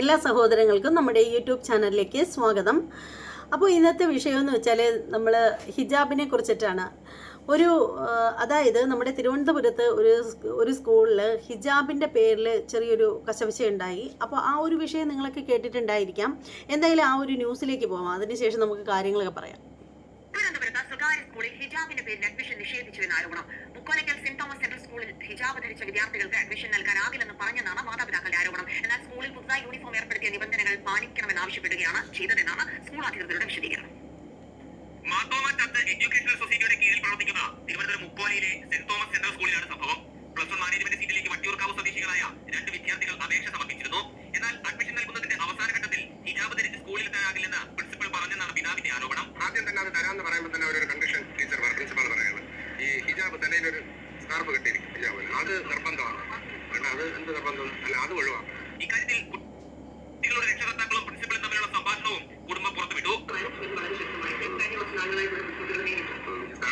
എല്ലാ സഹോദരങ്ങൾക്കും നമ്മുടെ യൂട്യൂബ് ചാനലിലേക്ക് സ്വാഗതം. അപ്പോൾ ഇന്നത്തെ വിഷയം എന്ന് വെച്ചാൽ നമ്മൾ ഹിജാബിനെ കുറിച്ചിട്ടാണ്. ഒരു അതായത് നമ്മുടെ തിരുവനന്തപുരത്ത് ഒരു ഒരു സ്കൂളിൽ ഹിജാബിന്റെ പേരിൽ ചെറിയൊരു കശവശ ഉണ്ടായി. അപ്പോൾ ആ ഒരു വിഷയം നിങ്ങളൊക്കെ കേട്ടിട്ടുണ്ടായിരിക്കാം. എന്തായാലും ആ ഒരു ന്യൂസിലേക്ക് പോകാം അതിനുശേഷം നമുക്ക് കാര്യങ്ങളൊക്കെ പറയാം. ഹിജാബിന്റെ പേരിൽ അഡ്മിഷൻ നിഷേധിച്ചുവെന്ന ആരോപണം. മുക്കോലയ്ക്കൽ സെന്റ് തോമസ് സെൻട്രൽ സ്കൂളിൽ ഹിജാബ് ധരിച്ച വിദ്യാർത്ഥികൾക്ക് അഡ്മിഷൻ നൽകാനാകില്ലെന്ന് പറഞ്ഞെന്നാണ് മാതാപിതാക്കളുടെ ആരോപണം. എന്നാൽ സ്കൂളിൽ പുതുതായി യൂണിഫോം ഏർപ്പെടുത്തിയ നിബന്ധനകൾ പാലിക്കണമെന്ന് ആവശ്യപ്പെടുകയാണ് ചെയ്തതെന്നാണ് സ്കൂൾ അധികൃതരുടെ വിശദീകരണം. മാർത്തോമ എഡ്യൂക്കേഷണൽ സൊസൈറ്റിയുടെ കീഴിൽ പ്രവർത്തിക്കുന്ന തിരുവനന്തപുരം മുക്കോലയിലെ സെന്റ് തോമസ് സെൻട്രൽ സ്കൂളിലാണ് സംഭവം. പ്ലസ് വൺ മാനേജ്മെന്റ് സീറ്റിലേക്ക് വട്ടിയൂർക്കാവ് സ്വദേശികളായ രണ്ട് അപേക്ഷ സമർപ്പിച്ചിരുന്നു എന്നാൽ അഡ്മിഷൻ നൽകുന്നതിന്റെ അവസാന ഘട്ടത്തിൽ ഹിജാബ് ധരിച്ച് സ്കൂളിൽ എത്താനാകില്ലെന്ന് പ്രിൻസിപ്പൽ പറഞ്ഞെന്നാണ് പിതാവിന്റെ ആരോപണം ആദ്യം തന്നെ അത് തരാന്ന് പറയുമ്പോൾ തന്നെ അവരൊരു കണ്ടീഷൻ ടീച്ചർ പ്രിൻസിപ്പൾ പറയുന്നത് ഈ ഹിജാബ് തലയിൽ ഒരു സ്കാർഫ് കെട്ടിയിരിക്കും ഹിജാബ് അത് നിർബന്ധമാണ് കാരണം അത് എന്ത് നിർബന്ധം അല്ല അത് ഒഴിവാക്കണം ഇക്കാര്യത്തിൽ കുട്ടികളുടെ രക്ഷകർത്താക്കളും പ്രിൻസിപ്പലും തമ്മിലുള്ള സംഭാഷണവും കുടുംബം പുറത്തുവിട്ടു സ്കാർഫ് ഇടാൻ അത് പിന്നെന്താ ഓക്കെ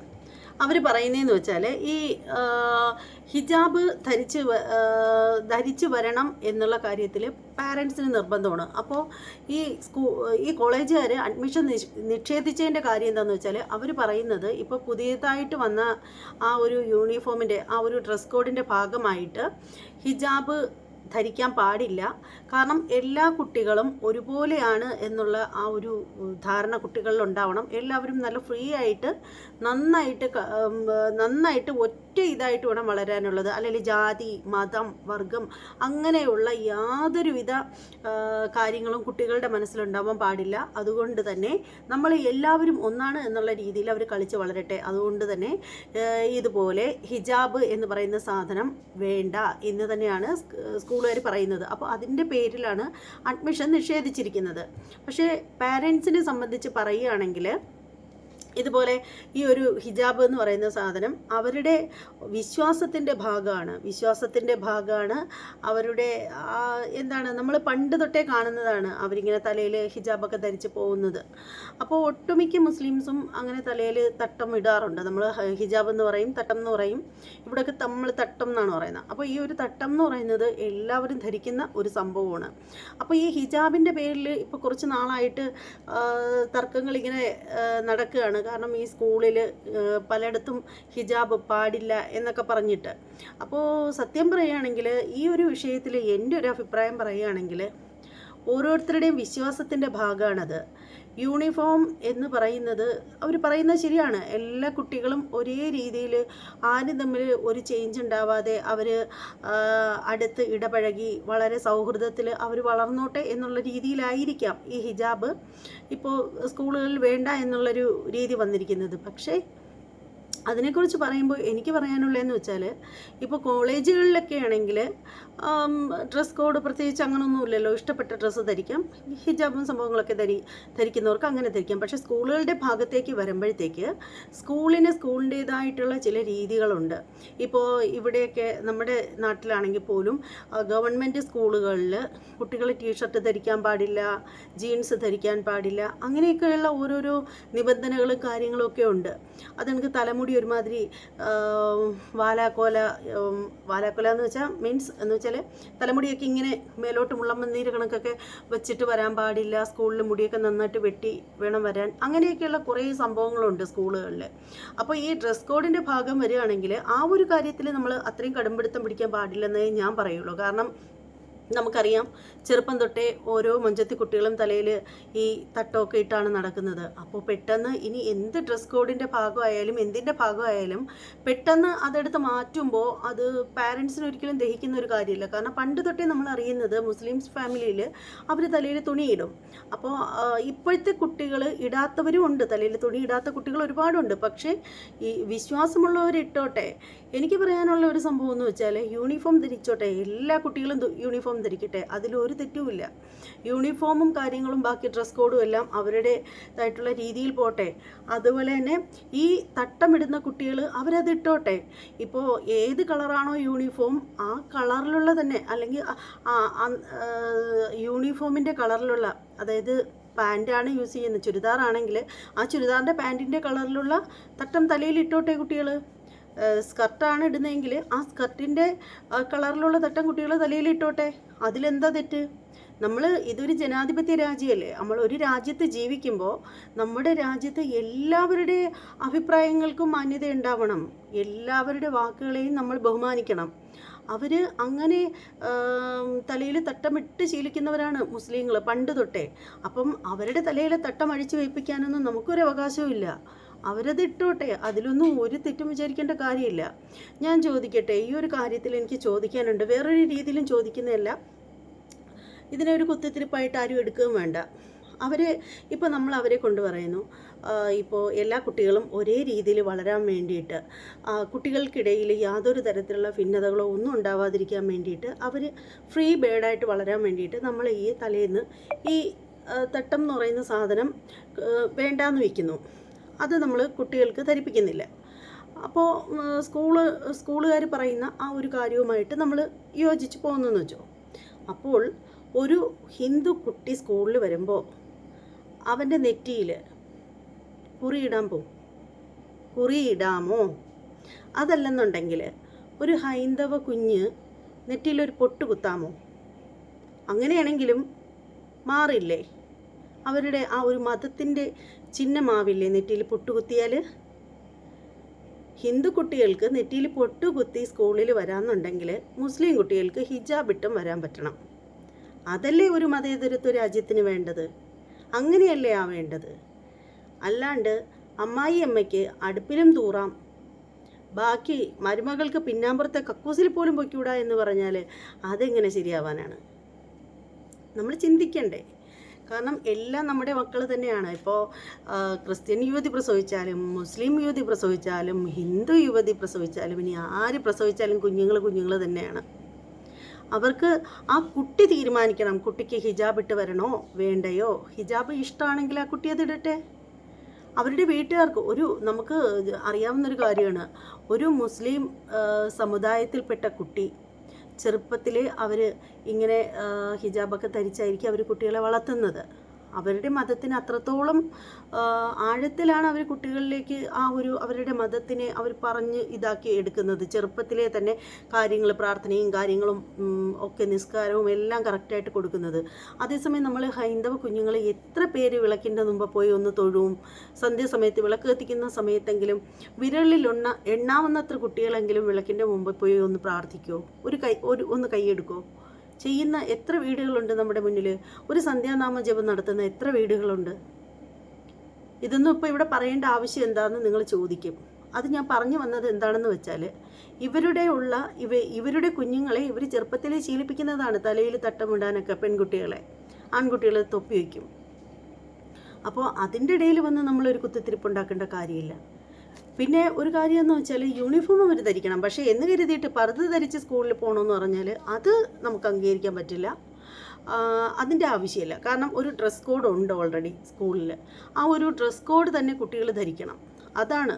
അവർ പറയുന്നതെന്ന് വെച്ചാൽ ഈ ഹിജാബ് ധരിച്ച് ധരിച്ചു വരണം എന്നുള്ള കാര്യത്തിൽ പാരൻസിന് നിർബന്ധമാണ്. അപ്പോൾ ഈ സ്കൂ ഈ കോളേജുകാർ അഡ്മിഷൻ നിഷ്- നിഷേധിച്ചതിന്റെ കാര്യം എന്താണെന്ന് വെച്ചാൽ അവർ പറയുന്നത് ഇപ്പോൾ പുതിയതായിട്ട് വന്ന ആ ഒരു യൂണിഫോമിന്റെ ആ ഒരു ഡ്രസ് കോഡിന്റെ ഭാഗമായിട്ട് ഹിജാബ് ധരിക്കാൻ പാടില്ല. കാരണം എല്ലാ കുട്ടികളും ഒരുപോലെയാണ് എന്നുള്ള ആ ഒരു ധാരണ കുട്ടികളിൽ ഉണ്ടാവണം എല്ലാവരും നല്ല ഫ്രീ ആയിട്ട് നന്നായിട്ട് നന്നായിട്ട് ഒറ്റ ഇതായിട്ട് വേണം വളരാനുള്ളത്. അല്ലെങ്കിൽ ജാതി മതം വർഗം അങ്ങനെയുള്ള യാതൊരുവിധ കാര്യങ്ങളും കുട്ടികളുടെ മനസ്സിലുണ്ടാവാൻ പാടില്ല. അതുകൊണ്ട് തന്നെ നമ്മൾ എല്ലാവരും ഒന്നാണ് എന്നുള്ള രീതിയിൽ അവർ കളിച്ച് വളരട്ടെ. അതുകൊണ്ട് തന്നെ ഇതുപോലെ ഹിജാബ് എന്ന് പറയുന്ന സാധനം വേണ്ട. എന്ന് തന്നെയാണ് സ്കൂളുകാർ പറയുന്നത്. അപ്പോൾ അതിന്റെ പേരിലാണ് അഡ്മിഷൻ നിഷേധിച്ചിരിക്കുന്നത്. പക്ഷേ പാരൻസിനെ സംബന്ധിച്ച് പറയുകയാണെങ്കിൽ ഇതുപോലെ ഈ ഒരു ഹിജാബ് എന്ന് പറയുന്ന സാധനം അവരുടെ വിശ്വാസത്തിന്റെ ഭാഗമാണ്. വിശ്വാസത്തിന്റെ ഭാഗമാണ് അവരുടെ എന്താണ് നമ്മൾ പണ്ട് തൊട്ടേ കാണുന്നതാണ് അവരിങ്ങനെ തലയിൽ ഹിജാബൊക്കെ ധരിച്ച് പോകുന്നത്. അപ്പോൾ ഒട്ടുമിക്ക മുസ്ലിംസും അങ്ങനെ തലയിൽ തട്ടം ഇടാറുണ്ട്. നമ്മൾ ഹിജാബ് എന്ന് പറയും തട്ടം എന്ന് പറയും. ഇവിടെയൊക്കെ നമ്മൾ തട്ടം എന്നാണ് പറയുന്നത്. അപ്പോൾ ഈ ഒരു തട്ടം എന്ന് പറയുന്നത് എല്ലാവരും ധരിക്കുന്ന ഒരു സംഭവമാണ്. അപ്പോൾ ഈ ഹിജാബിന്റെ പേരിൽ ഇപ്പോൾ കുറച്ച് നാളായിട്ട് തർക്കങ്ങൾ ഇങ്ങനെ നടക്കുകയാണ്. കാരണം ഈ സ്കൂളിൽ പലയിടത്തും ഹിജാബ് പാടില്ല എന്നൊക്കെ പറഞ്ഞിട്ട്. അപ്പോൾ സത്യം പറയുകയാണെങ്കിൽ ഈ ഒരു വിഷയത്തിൽ എന്റെ ഒരു അഭിപ്രായം പറയുകയാണെങ്കിൽ ഓരോരുത്തരുടെയും വിശ്വാസത്തിന്റെ ഭാഗമാണത്. യൂണിഫോം എന്ന് പറയുന്നത് അവർ പറയുന്നത് ശരിയാണ്. എല്ലാ കുട്ടികളും ഒരേ രീതിയിൽ ആരും തമ്മിൽ ഒരു ചേഞ്ച് ഉണ്ടാവാതെ അവർ അടുത്ത് ഇടപഴകി വളരെ സൗഹൃദത്തിൽ അവർ വളർന്നോട്ടെ എന്നുള്ള രീതിയിലായിരിക്കാം ഈ ഹിജാബ്. ഇപ്പോൾ സ്കൂളുകളിൽ വേണ്ട എന്നുള്ളൊരു രീതി വന്നിരിക്കുന്നത്. പക്ഷേ അതിനെക്കുറിച്ച് പറയുമ്പോൾ എനിക്ക് പറയാനുള്ളതെന്ന് വെച്ചാൽ ഇപ്പോൾ കോളേജുകളിലൊക്കെ ആണെങ്കിൽ ഡ്രസ് കോഡ് പ്രത്യേകിച്ച് അങ്ങനൊന്നുമില്ലല്ലോ. ഇഷ്ടപ്പെട്ട ഡ്രസ്സ് ധരിക്കാം. ഹിജാബും സംഭവങ്ങളൊക്കെ ധരി ധരിക്കുന്നവർക്ക് അങ്ങനെ ധരിക്കാം. പക്ഷേ സ്കൂളുകളുടെ ഭാഗത്തേക്ക് വരുമ്പോഴത്തേക്ക് സ്കൂളിന് സ്കൂളിന്റേതായിട്ടുള്ള ചില രീതികളുണ്ട്. ഇപ്പോൾ ഇവിടെയൊക്കെ നമ്മുടെ നാട്ടിലാണെങ്കിൽ പോലും ഗവൺമെന്റ് സ്കൂളുകളിൽ കുട്ടികൾ ടീഷർട്ട് ധരിക്കാൻ പാടില്ല ജീൻസ് ധരിക്കാൻ പാടില്ല അങ്ങനെയൊക്കെയുള്ള ഓരോരോ നിബന്ധനകളും കാര്യങ്ങളൊക്കെ ഉണ്ട്. അതെനിക്ക് തലമുടി ഒരുമാതിരി ആം, വാലാക്കോല വാലാക്കോല എന്ന് വെച്ചാൽ മീൻസ് എന്ന് വെച്ചാൽ തലമുടിയൊക്കെ ഇങ്ങനെ മേലോട്ട് മുള്ളമ്പന്നീര് കണക്കൊക്കെ വെച്ചിട്ട് വരാൻ പാടില്ല സ്കൂളിൽ മുടിയൊക്കെ നന്നായിട്ട് വെട്ടി വേണം വരാൻ. അങ്ങനെയൊക്കെയുള്ള കുറേ സംഭവങ്ങളുണ്ട് സ്കൂളുകളിൽ അപ്പോൾ ഈ ഡ്രസ് കോഡിന്റെ ഭാഗം വരികയാണെങ്കിൽ ആ ഒരു കാര്യത്തിൽ നമ്മൾ അത്രയും കടുംപിടുത്തം പിടിക്കാൻ പാടില്ലെന്നേ ഞാൻ പറയുള്ളൂ. കാരണം നമുക്കറിയാം ചെറുപ്പം തൊട്ടേ ഓരോ മുഞ്ചത്തി കുട്ടികളും തലയിൽ ഈ തട്ടമൊക്കെ ഇട്ടാണ് നടക്കുന്നത്. അപ്പോൾ പെട്ടെന്ന് ഇനി എന്ത് ഡ്രസ് കോഡിന്റെ ഭാഗമായാലും എന്തിന്റെ ഭാഗമായാലും പെട്ടെന്ന് അതെടുത്ത് മാറ്റുമ്പോൾ അത് പാരൻസിന് ഒരിക്കലും ദഹിക്കുന്ന ഒരു കാര്യമില്ല. കാരണം പണ്ട് തൊട്ടേ നമ്മൾ അറിയുന്നത് മുസ്ലിംസ് ഫാമിലിയിൽ അവർ തലയിൽ തുണിയിടും. അപ്പോൾ ഇപ്പോഴത്തെ കുട്ടികൾ ഇടാത്തവരും ഉണ്ട്. തലയിൽ തുണി ഇടാത്ത കുട്ടികൾ ഒരുപാടുണ്ട്. പക്ഷേ ഈ വിശ്വാസമുള്ളവർ ഇട്ടോട്ടെ എനിക്ക് പറയാനുള്ള ഒരു സംഭവം എന്ന് വെച്ചാൽ യൂണിഫോം ധരിച്ചോട്ടെ എല്ലാ കുട്ടികളും യൂണിഫോം ധരിക്കട്ടെ അതിലൊരു തെറ്റുമില്ല. യൂണിഫോമും കാര്യങ്ങളും ബാക്കി ഡ്രസ് കോഡും എല്ലാം അവരുടേതായിട്ടുള്ള രീതിയിൽ പോട്ടെ. അതുപോലെ തന്നെ ഈ തട്ടമിടുന്ന കുട്ടികൾ അവരത് ഇട്ടോട്ടെ. ഇപ്പോൾ ഏത് കളറാണോ യൂണിഫോം ആ കളറിലുള്ള തന്നെ അല്ലെങ്കിൽ യൂണിഫോമിന്റെ കളറിലുള്ള അതായത് പാന്റാണ് യൂസ് ചെയ്യുന്നത് ചുരിദാറാണെങ്കിൽ ആ ചുരിദാറിന്റെ പാന്റിന്റെ കളറിലുള്ള തട്ടം തലയിൽ ഇട്ടോട്ടെ കുട്ടികൾ സ്കർട്ടാണ് ഇടുന്നതെങ്കിൽ ആ സ്കർട്ടിന്റെ കളറിലുള്ള തട്ടം കുട്ടികൾ തലയിൽ ഇട്ടോട്ടെ. അതിലെന്താ തെറ്റ്? നമ്മൾ ഇതൊരു ജനാധിപത്യ രാജ്യമല്ലേ. നമ്മൾ ഒരു രാജ്യത്ത് ജീവിക്കുമ്പോൾ നമ്മുടെ രാജ്യത്ത് എല്ലാവരുടെ അഭിപ്രായങ്ങൾക്കും മാന്യത ഉണ്ടാവണം. എല്ലാവരുടെ വാക്കുകളെയും നമ്മൾ ബഹുമാനിക്കണം. അവർ അങ്ങനെ തലയിൽ തട്ടമിട്ട് ശീലിക്കുന്നവരാണ് മുസ്ലിങ്ങൾ പണ്ട് തൊട്ടേ. അപ്പം അവരുടെ തലയിലെ തട്ടം അഴിച്ചു വയ്പ്പിക്കാനൊന്നും നമുക്കൊരു അവകാശവുമില്ല. അവരത് ഇട്ടോട്ടെ. അതിലൊന്നും ഒരു തെറ്റും വിചാരിക്കേണ്ട കാര്യമില്ല. ഞാൻ ചോദിക്കട്ടെ ഈ ഒരു കാര്യത്തിൽ എനിക്ക് ചോദിക്കാനുണ്ട്. വേറൊരു രീതിയിലും ചോദിക്കുന്നതല്ല. ഇതിനെ ഒരു കുത്തിത്തിരിപ്പായിട്ട് ആരും എടുക്കുകയും വേണ്ട. അവരെ ഇപ്പോൾ നമ്മൾ അവരെ കൊണ്ട് പറയുന്നു ഇപ്പോൾ എല്ലാ കുട്ടികളും ഒരേ രീതിയിൽ വളരാൻ വേണ്ടിയിട്ട് കുട്ടികൾക്കിടയിൽ യാതൊരു തരത്തിലുള്ള ഭിന്നതകളോ ഒന്നും ഉണ്ടാവാതിരിക്കാൻ വേണ്ടിയിട്ട് അവർ ഫ്രീ ബേഡായിട്ട് വളരാൻ വേണ്ടിയിട്ട് നമ്മൾ ഈ തലേന്ന് ഈ തട്ടം എന്ന് പറയുന്ന സാധനം വേണ്ടാന്ന് വെക്കുന്നു. അത് നമ്മൾ കുട്ടികൾക്ക് ധരിപ്പിക്കുന്നില്ല. അപ്പോൾ സ്കൂൾ സ്കൂളുകാർ പറയുന്ന ആ ഒരു കാര്യവുമായിട്ട് നമ്മൾ യോജിച്ച് പോകുന്നെന്ന് വെച്ചോ. അപ്പോൾ ഒരു ഹിന്ദു കുട്ടി സ്കൂളിൽ വരുമ്പോൾ അവന്റെ നെറ്റിയിൽ കുറിയിടാൻ പോവും. കുറിയിടാമോ? അതല്ലെന്നുണ്ടെങ്കിൽ ഒരു ഹൈന്ദവ കുഞ്ഞ് നെറ്റിയിലൊരു പൊട്ട് കുത്താമോ? അങ്ങനെയാണെങ്കിലും മാറില്ലേ? അവരുടെ ആ ഒരു മതത്തിന്റെ ചിഹ്നമാവില്ലേ നെറ്റിയിൽ പൊട്ടുകുത്തിയാൽ? ഹിന്ദു കുട്ടികൾക്ക് നെറ്റിയിൽ പൊട്ടുകുത്തി സ്കൂളിൽ വരാമെന്നുണ്ടെങ്കിൽ മുസ്ലിം കുട്ടികൾക്ക് ഹിജാബ് ഇട്ടും വരാൻ പറ്റണം. അതല്ലേ ഒരു മതേതരത്വ രാജ്യത്തിന് വേണ്ടത്? അങ്ങനെയല്ലേ ആ വേണ്ടത്? അല്ലാണ്ട് അമ്മായി അമ്മയ്ക്ക് അടുപ്പിലും തൂറാം. ബാക്കി മരുമകൾക്ക് പിന്നാമ്പുറത്തെ കക്കൂസിൽ പോലും പൊയ്ക്കൂടാ എന്ന് പറഞ്ഞാൽ അതെങ്ങനെ ശരിയാവാനാണ്? നമ്മൾ ചിന്തിക്കണ്ടേ? കാരണം എല്ലാം നമ്മുടെ മക്കൾ തന്നെയാണ്. ഇപ്പോൾ ക്രിസ്ത്യൻ യുവതി പ്രസവിച്ചാലും മുസ്ലിം യുവതി പ്രസവിച്ചാലും ഹിന്ദു യുവതി പ്രസവിച്ചാലും ഇനി ആര് പ്രസവിച്ചാലും കുഞ്ഞുങ്ങൾ കുഞ്ഞുങ്ങൾ തന്നെയാണ്. അവർക്ക് ആ കുട്ടി തീരുമാനിക്കണം. കുട്ടിക്ക് ഹിജാബ് ഇട്ട് വരണോ വേണ്ടയോ? ഹിജാബ് ഇഷ്ടമാണെങ്കിൽ ആ കുട്ടി അത് ഇടട്ടെ. അവരുടെ വീട്ടുകാർക്ക് ഒരു നമുക്ക് അറിയാവുന്നൊരു കാര്യമാണ്. ഒരു മുസ്ലിം സമുദായത്തിൽപ്പെട്ട കുട്ടി ചെറുപ്പത്തിൽ അവർ ഇങ്ങനെ ഹിജാബൊക്കെ ധരിച്ചായിരിക്കും അവർ കുട്ടികളെ വളർത്തുന്നത്. അവരുടെ മതത്തിന് അത്രത്തോളം ആഴത്തിലാണ് അവർ കുട്ടികളിലേക്ക് ആ ഒരു അവരുടെ മതത്തിനെ അവർ പറഞ്ഞ് ഇതാക്കി എടുക്കുന്നത്. ചെറുപ്പത്തിലെ തന്നെ കാര്യങ്ങൾ പ്രാർത്ഥനയും കാര്യങ്ങളും ഒക്കെ നിസ്കാരവും എല്ലാം കറക്റ്റായിട്ട് കൊടുക്കുന്നത്. അതേസമയം നമ്മൾ ഹൈന്ദവ കുഞ്ഞുങ്ങളെ എത്ര പേര് വിളക്കിന്റെ മുമ്പ് പോയി ഒന്ന് തൊഴുവും സന്ധ്യാസമയത്ത് വിളക്ക് കത്തിക്കുന്ന സമയത്തെങ്കിലും വിരലിലുണ്ണ എണ്ണാവുന്നത്ര കുട്ടികളെങ്കിലും വിളക്കിന്റെ മുമ്പ് പോയി ഒന്ന് പ്രാർത്ഥിക്കുമോ ഒരു കൈ ഒരു ഒന്ന് കൈയെടുക്കുമോ ചെയ്യുന്ന എത്ര വീടുകളുണ്ട് നമ്മുടെ മുന്നിൽ? ഒരു സന്ധ്യാനാമ ജപം നടത്തുന്ന എത്ര വീടുകളുണ്ട്? ഇതൊന്നും ഇപ്പോൾ ഇവിടെ പറയേണ്ട ആവശ്യം എന്താണെന്ന് നിങ്ങൾ ചോദിക്കും. അത് ഞാൻ പറഞ്ഞു വന്നത് എന്താണെന്ന് വെച്ചാൽ ഇവരുടെ ഉള്ള ഇവ ഇവരുടെ കുഞ്ഞുങ്ങളെ ഇവർ ചെറുപ്പത്തിലേ ശീലിപ്പിക്കുന്നതാണ് തലയിൽ തട്ടമിടാനൊക്കെ പെൺകുട്ടികളെ. ആൺകുട്ടികളെ തൊപ്പി വയ്ക്കും. അപ്പോൾ അതിന്റെ ഇടയിൽ വന്ന് നമ്മളൊരു കുത്തിത്തിരിപ്പ് ഉണ്ടാക്കേണ്ട കാര്യമില്ല. പിന്നെ ഒരു കാര്യം എന്ന് വെച്ചാൽ യൂണിഫോം അവർ ധരിക്കണം. പക്ഷേ എന്ന് കരുതിയിട്ട് പർദ്ദ ധരിച്ച് സ്കൂളിൽ പോകണമെന്ന് പറഞ്ഞാൽ അത് നമുക്ക് അംഗീകരിക്കാൻ പറ്റില്ല. അതിന്റെ ആവശ്യമില്ല. കാരണം ഒരു ഡ്രസ് കോഡ് ഉണ്ട് ഓൾറെഡി സ്കൂളിൽ ആ ഒരു ഡ്രസ് കോഡ് തന്നെ കുട്ടികൾ ധരിക്കണം. അതാണ്.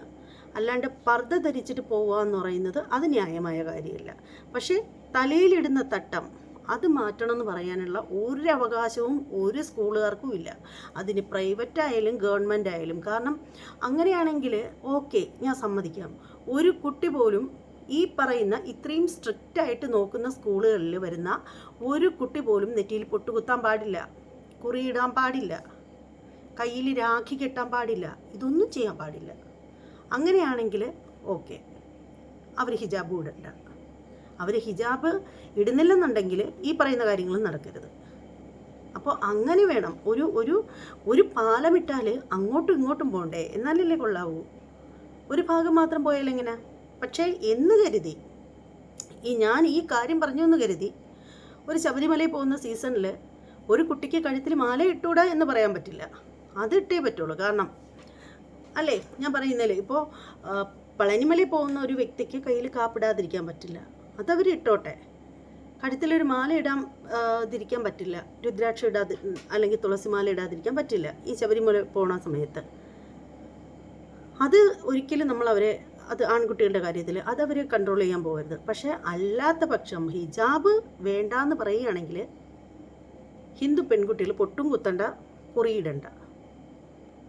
അല്ലാണ്ട് പർദ്ദ ധരിച്ചിട്ട് പോവുക എന്ന് പറയുന്നത് അത് ന്യായമായ കാര്യമില്ല. പക്ഷേ തലയിലിടുന്ന തട്ടം അത് മാറ്റണം എന്ന് പറയാനുള്ള ഒരു അവകാശവും ഒരു സ്കൂളുകാർക്കും ഇല്ല. അതിന് പ്രൈവറ്റ് ആയാലും ഗവൺമെന്റ് ആയാലും. കാരണം അങ്ങനെയാണെങ്കിൽ ഓക്കെ ഞാൻ സമ്മതിക്കാം. ഒരു കുട്ടി പോലും ഈ പറയുന്ന ഇത്രയും സ്ട്രിക്റ്റ് ആയിട്ട് നോക്കുന്ന സ്കൂളുകളിൽ വരുന്ന ഒരു കുട്ടി പോലും നെറ്റിയിൽ പൊട്ടുകുത്താൻ പാടില്ല. കുറിയിടാൻ പാടില്ല. കയ്യിൽ രാഖി കെട്ടാൻ പാടില്ല. ഇതൊന്നും ചെയ്യാൻ പാടില്ല. അങ്ങനെയാണെങ്കിൽ ഓക്കെ അവർ ഹിജാബ് ഇടണ്ട. അവർ ഹിജാബ് ഇടുന്നില്ലെന്നുണ്ടെങ്കിൽ ഈ പറയുന്ന കാര്യങ്ങളും നടക്കരുത്. അപ്പോൾ അങ്ങനെ വേണം. ഒരു ഒരു ഒരു പാലമിട്ടാൽ അങ്ങോട്ടും ഇങ്ങോട്ടും പോകണ്ടേ എന്നാലല്ലേ കൊള്ളാവൂ. ഒരു ഭാഗം മാത്രം പോയാൽ എങ്ങനെ? പക്ഷേ എന്ന് കരുതി ഈ ഞാൻ ഈ കാര്യം പറഞ്ഞു എന്ന് കരുതി ഒരു ശബരിമലയിൽ പോകുന്ന സീസണിൽ ഒരു കുട്ടിക്ക് കഴുത്തിൽ മാല ഇട്ടൂടാ എന്ന് പറയാൻ പറ്റില്ല. അത് ഇട്ടേ പറ്റുള്ളൂ. കാരണം അല്ലേ? ഞാൻ പറയുന്നില്ലേ ഇപ്പോൾ പളനിമലയിൽ പോകുന്ന ഒരു വ്യക്തിക്ക് കയ്യിൽ കാപ്പിടാതിരിക്കാൻ പറ്റില്ല. അതവർ ഇട്ടോട്ടെ കഴുത്തിലൊരു മാല ഇടാൻ ആ, തിരിക്കാൻ പറ്റില്ല. രുദ്രാക്ഷ ഇടാതി അല്ലെങ്കിൽ തുളസി മാല ഇടാതിരിക്കാൻ പറ്റില്ല. ഈ ശബരിമല പോണ സമയത്ത്. അത് ഒരിക്കലും നമ്മൾ അവരെ അത് ആൺകുട്ടികളുടെ കാര്യത്തിൽ അത് അവർ കൺട്രോൾ ചെയ്യാൻ പോകരുത്. പക്ഷേ അല്ലാത്ത പക്ഷം ഹിജാബ് വേണ്ടാന്ന് പറയുകയാണെങ്കിൽ ഹിന്ദു പെൺകുട്ടികൾ പൊട്ടും കുത്തണ്ട കുറിയിടണ്ട.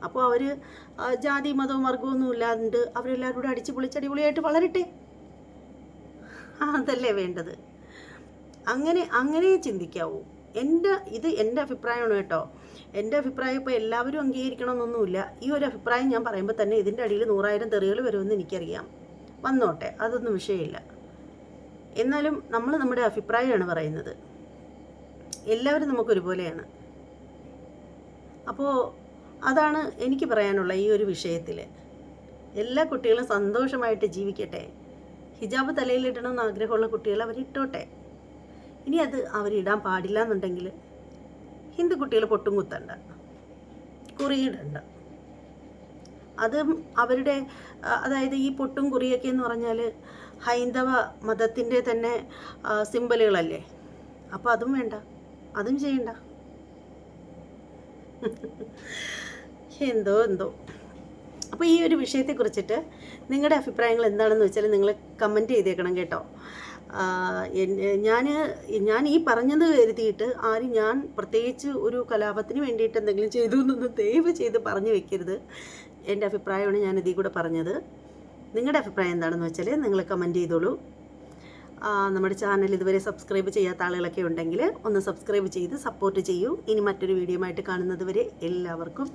അപ്പോൾ അവർ ജാതി മതവും വർഗമൊന്നും ഇല്ലാണ്ട് അവരെല്ലാവരും കൂടെ അടിച്ച് പൊളിച്ചടിപൊളിയായിട്ട് വളരട്ടെ. അതല്ലേ വേണ്ടത്? അങ്ങനെ അങ്ങനെ ചിന്തിക്കാവൂ. എന്റെ ഇത് എന്റെ അഭിപ്രായമാണ് കേട്ടോ. എന്റെ അഭിപ്രായം ഇപ്പോൾ എല്ലാവരും അംഗീകരിക്കണമെന്നൊന്നുമില്ല. ഈ ഒരു അഭിപ്രായം ഞാൻ പറയുമ്പോൾ തന്നെ ഇതിന്റെ അടിയിൽ നൂറായിരം തെറികൾ വരുമെന്ന് എനിക്കറിയാം. വന്നോട്ടെ അതൊന്നും വിഷയമില്ല. എന്നാലും നമ്മൾ നമ്മുടെ അഭിപ്രായമാണ് പറയുന്നത്. എല്ലാവരും നമുക്കൊരുപോലെയാണ്. അപ്പോൾ അതാണ് എനിക്ക് പറയാനുള്ള ഈ ഒരു വിഷയത്തിൽ. എല്ലാ കുട്ടികളും സന്തോഷമായിട്ട് ജീവിക്കട്ടെ. ഹിജാബ് തലയിലിടണമെന്ന് ആഗ്രഹമുള്ള കുട്ടികൾ അവരിട്ടോട്ടെ. ഇനി അത് അവരിടാൻ പാടില്ല എന്നുണ്ടെങ്കിൽ ഹിന്ദു കുട്ടികൾ പൊട്ടും കുത്തണ്ട. കുറിയിടണ്ട. അതും അവരുടെ അതായത് ഈ പൊട്ടും കുറിയൊക്കെ എന്ന് പറഞ്ഞാൽ ഹൈന്ദവ മതത്തിന്റെ തന്നെ സിമ്പലുകളല്ലേ? അപ്പോൾ അതും വേണ്ട. അതും ചെയ്യണ്ട. എന്തോ എന്തോ. അപ്പോൾ ഈ ഒരു വിഷയത്തെക്കുറിച്ചിട്ട് നിങ്ങളുടെ അഭിപ്രായങ്ങൾ എന്താണെന്ന് വെച്ചാൽ നിങ്ങൾ കമന്റ് ചെയ്തേക്കണം കേട്ടോ. ഞാൻ ഞാൻ ഈ പറഞ്ഞത് കരുതിയിട്ട് ആരും ഞാൻ പ്രത്യേകിച്ച് ഒരു കലാപത്തിന് വേണ്ടിയിട്ട് എന്തെങ്കിലും ചെയ്തു എന്നൊന്നും ദയവ് ചെയ്ത് പറഞ്ഞു വെക്കരുത്. എന്റെ അഭിപ്രായമാണ് ഞാൻ ഇതിൽ കൂടെ പറഞ്ഞത്. നിങ്ങളുടെ അഭിപ്രായം എന്താണെന്ന് വെച്ചാൽ നിങ്ങൾ കമന്റ് ചെയ്തോളൂ. നമ്മുടെ ചാനൽ ഇതുവരെ സബ്സ്ക്രൈബ് ചെയ്യാത്ത ആളുകളൊക്കെ ഉണ്ടെങ്കിൽ ഒന്ന് സബ്സ്ക്രൈബ് ചെയ്ത് സപ്പോർട്ട് ചെയ്യൂ. ഇനി മറ്റൊരു വീഡിയോ ആയിട്ട് കാണുന്നത് വരെ എല്ലാവർക്കും